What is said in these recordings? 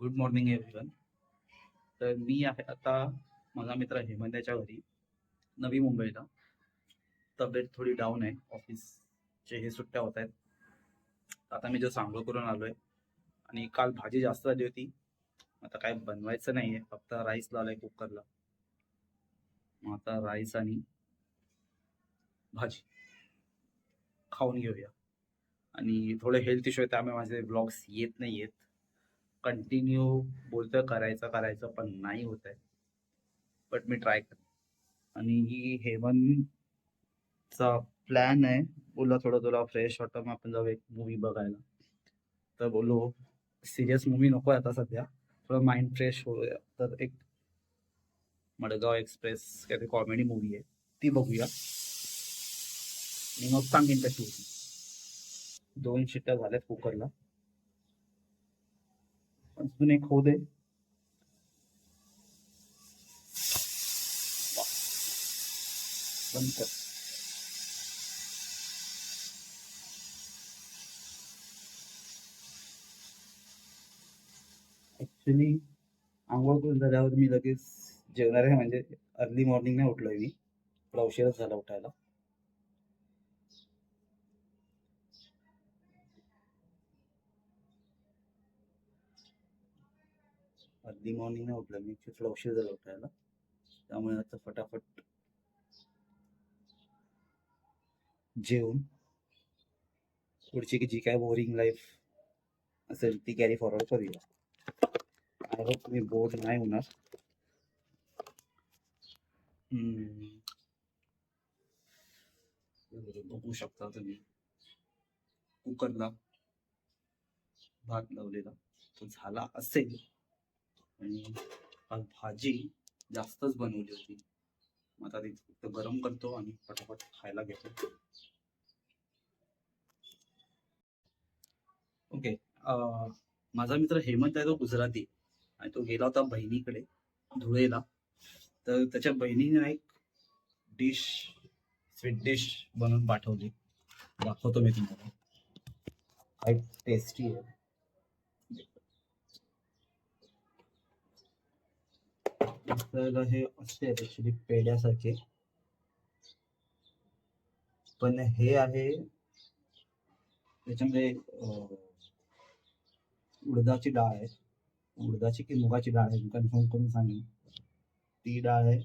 Good morning everyone तर मी आहे आता माझा मित्र हेमंत याच्या घरी नवी मुंबईला. तब्येत थोडी डाऊन आहे ऑफिसचे हे सुट्ट्या होत आहेत. आता मी जो सांगोळ करून आलो आहे आणि काल भाजी जास्त झाली होती. आता काय बनवायचं नाही आहे फक्त राईस लावलाय कुकरला. मग आता राईस आणि भाजी. खाऊन घेऊया. आणि थोडे हेल्थ इश्यू आहे त्यामुळे माझे ब्लॉग्स येत नाही आहेत कंटिन्यू बोलतोय करायचं करायचं पण नाही होत आहे. बट मी ट्राय कर आणि ही हेमंतचा प्लॅन आहे. बोलला थोडं तुला फ्रेश वाटतं मग आपण जाऊ एक मूवी बघायला. तर बोललो सिरियस मूवी नको आता सध्या. थोडं माइंड फ्रेश होऊया. तर एक मडगाव एक्सप्रेस काहीतरी कॉमेडी मूवी आहे. ती बघूया. आणि मग सांगेन त्या होती दोन शिट्ट्या झाल्यात कुकरला. अजून एक होऊ दे बंद कर ऍक्च्युली आंघोळ करून झाल्यावर मी लगेच जेवणार आहे. म्हणजे अर्ली मॉर्निंग नाही उठलोय मी. थोडा उशीरच झाला उठायला. अर्धी मॉर्निंग नाही उठलं मी थोडा उशीर झाला उठायला. त्यामुळे आता फटाफट जेवून पुढची की जी काय बोरिंग लाईफ असेल ती कॅरी फॉरवर्ड करूया. आय होप मी बोर नाही होणार. बघू शकता तुम्ही. कुकरला भात लावलेला. तो झाला असेल. आणि आज भाजी जास्तच बनवली होती. मग आता ते फक्त गरम करतो आणि पटापट खायला घेतो. ओके माझा मित्र हेमंत आहे तो गुजराती आणि तो गेला होता बहिणीकडे धुळेला. तर त्याच्या बहिणीने एक डिश स्वीट डिश बनवून पाठवली. दाखवतो मी तुम्हाला. काय टेस्टी आहे. तर हे असे ऍक्च्युली पेड्यासारखे. पण हे आहे त्याच्यामध्ये उडदाची डाळ आहे. उडदाची की मुगाची डाळ आहे कन्फर्म करून सांगेन. ती डाळ आहे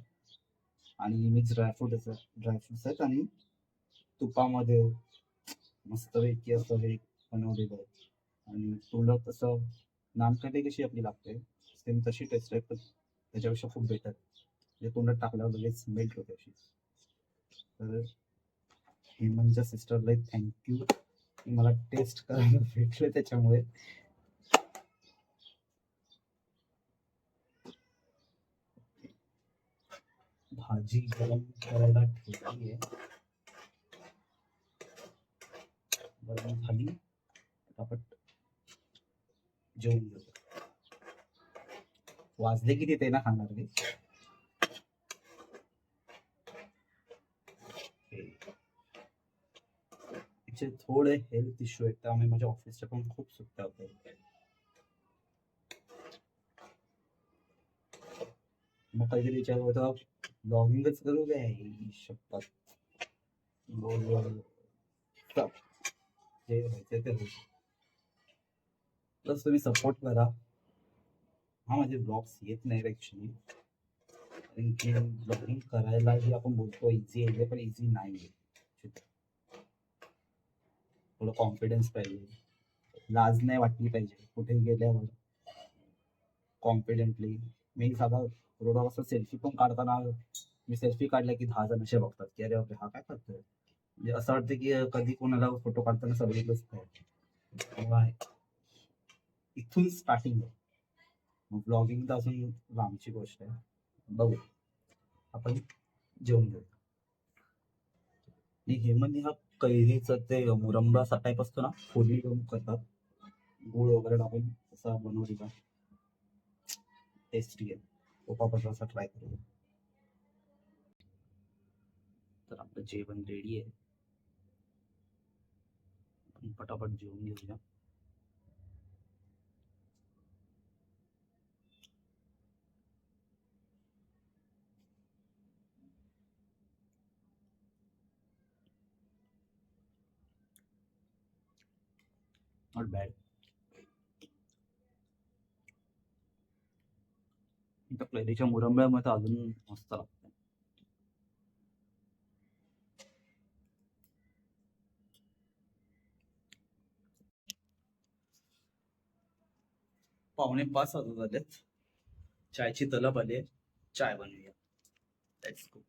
आणि मिक्स ड्रायफ्रूट ड्रायफ्रुट्स आहेत आणि तुपामध्ये मस्तपैकी असं हे बनवलेलं आहे. आणि तुला तसं नानकटे कशी आपली लागते? सेम तशी टेस्ट आहे पण त्याच्यापेक्षा खूप बेटर म्हणजे तोंडात टाकल्यावर लगेच मेल्ट होते अशी. तर हेमंतच्या सिस्टरला थँक्यू मला टेस्ट करायला भेटले त्याच्यामुळे. भाजी गरम करायला ठेवली आहे गरम झाली. पटापट जेवून घेऊ वाजले किती ते ना खाणार मी. थोडे हेल्थ इश्यू आहेत त्यामुळे माझ्या ऑफिसच्या पण खूप सुट्ट्या होत्या. मग काहीतरी विचार होता ब्लॉगिंगच करू काय? शपथ. बोल बोल. जे व्हायचं ते होईल. प्लस तुम्ही सपोर्ट करा. हा माझे ब्लॉग्स येत नाही ॲक्च्युली कारण की ब्लॉगिंग करायलाही आपण बोलतो इझी आहे पण इझी नाही आहे. थोडं कॉन्फिडन्स पाहिजे. लाज नाही वाटली पाहिजे. कुठे गेल्यावर कॉन्फिडेंटली मी साधा रोडावर असं सेल्फी पण काढताना मी सेल्फी काढल्या की दहा जण असे बघतात की अरे बापरे हा काय करतोय म्हणजे असं वाटतं की कधी कोणाला फोटो काढताना सगळीच तेव्हा इथून स्टार्टिंग आहे. मग ब्लॉगिंग तर अजून लांबची गोष्ट आहे. बघू. आपण जेवण घेऊ. आणि हेमंत हा कैरीचं ते मुरंबा असा टाईप असतो ना फोडणी घेऊन करतात. गुळ वगैरे टाकून असा का टेस्टी आहे. ओपा ट्राय करू. तर आपलं जेवण रेडी आहे. आपण पटापट जेवून घेऊया. नॉट बॅड कैरीच्या मुरंब्यामध्ये अजून मस्त लागतं पावणे पाच वाजत आलेत चायची तलब आली चाय बनवूया. लेट्स गो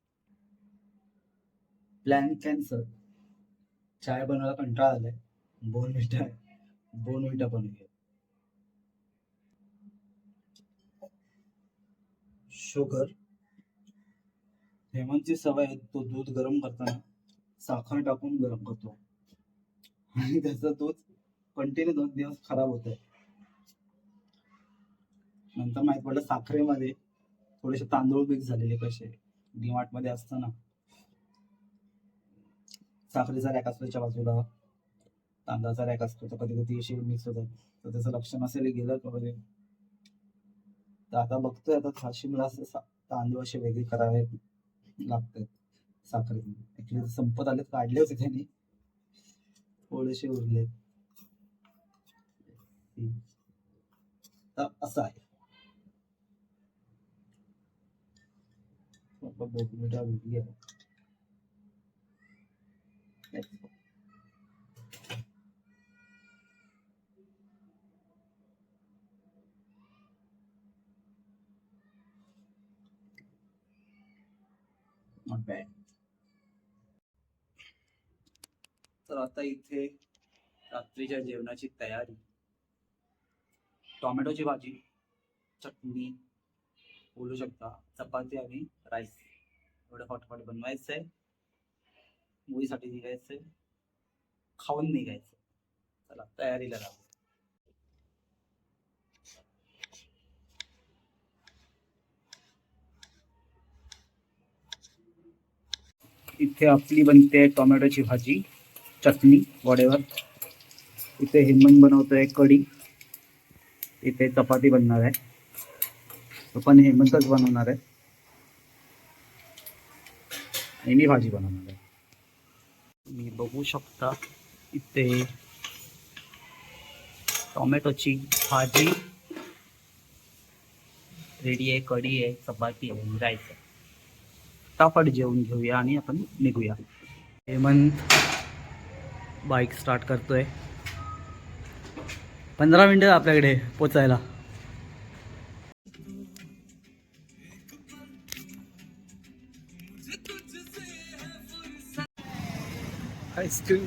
प्लॅन कॅन्सल चाय बनवायला कंटाळा आलाय. बोन मिठा बोन पण बनवूया शुगर. हेमंतची सवय आहे तो दूध गरम करताना साखर टाकून गरम करतो. आणि त्याचा दूध कंटिन्यू दोन दिवस खराब होत आहे नंतर माहीत पडलं साखरेमध्ये थोडेसे तांदूळ मिक्स झालेले कसे डीमार्टमध्ये असताना साखरेचा रॅक असल्याच्या बाजूला तांदळाचा रॅक असतो तर कधी कधी असे मिक्स होतात तर त्याचं लक्ष नसेल गेलं का वगैरे तर आता बघतोय आता खाशिमला असं तांदूळ असे वेगळे करावे लागतात. साखरे ऍक्च्युली संपत आले काढले होते त्यांनी. थोडेसे उरले. तर असं आहे. आपण बोगमिटा वेगळी आहे. Not bad. तर आता इथे रात्रीच्या जेवणाची तयारी. टोमॅटोची भाजी, चटणी, बोलू शकता, चपाती आणि राईस एवढं फटाफट बनवायचं आहे मुलीसाठी निघायचंय. खाऊन निघायचं चला, तयारीला लागू इथे आपली बनते टोमॅटोची भाजी, चटणी वडेवर इथे हेमंत बनवतोय कढी. इथे चपाती बनणार आहे. तो पण हेमंतच बनवणार आहे. आणि मी भाजी बनवणार आहे. तुम्ही बघू शकता इथे टोमॅटोची भाजी. रेडी आहे, कढी आहे, चपाती आहे राईस आहे. फटाफट जेवून घेऊया आणि आपण निघूया. हेमंत बाईक स्टार्ट करतोय. पंधरा मिनिटं आपल्याकडे पोचायला. Ice cream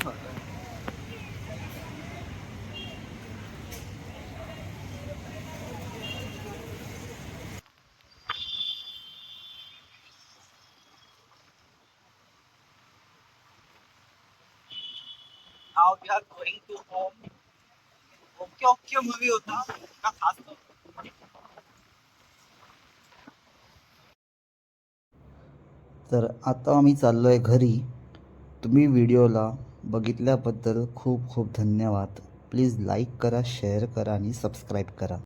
Now we are going to home. Okay okay movie होता. का खास तर आता आम्ही चाललो आहे घरी. तुम्ही व्हिडिओला बघितल्याबद्दल खूप खूप धन्यवाद. प्लीज लाईक करा शेअर करा आणि सबस्क्राईब करा.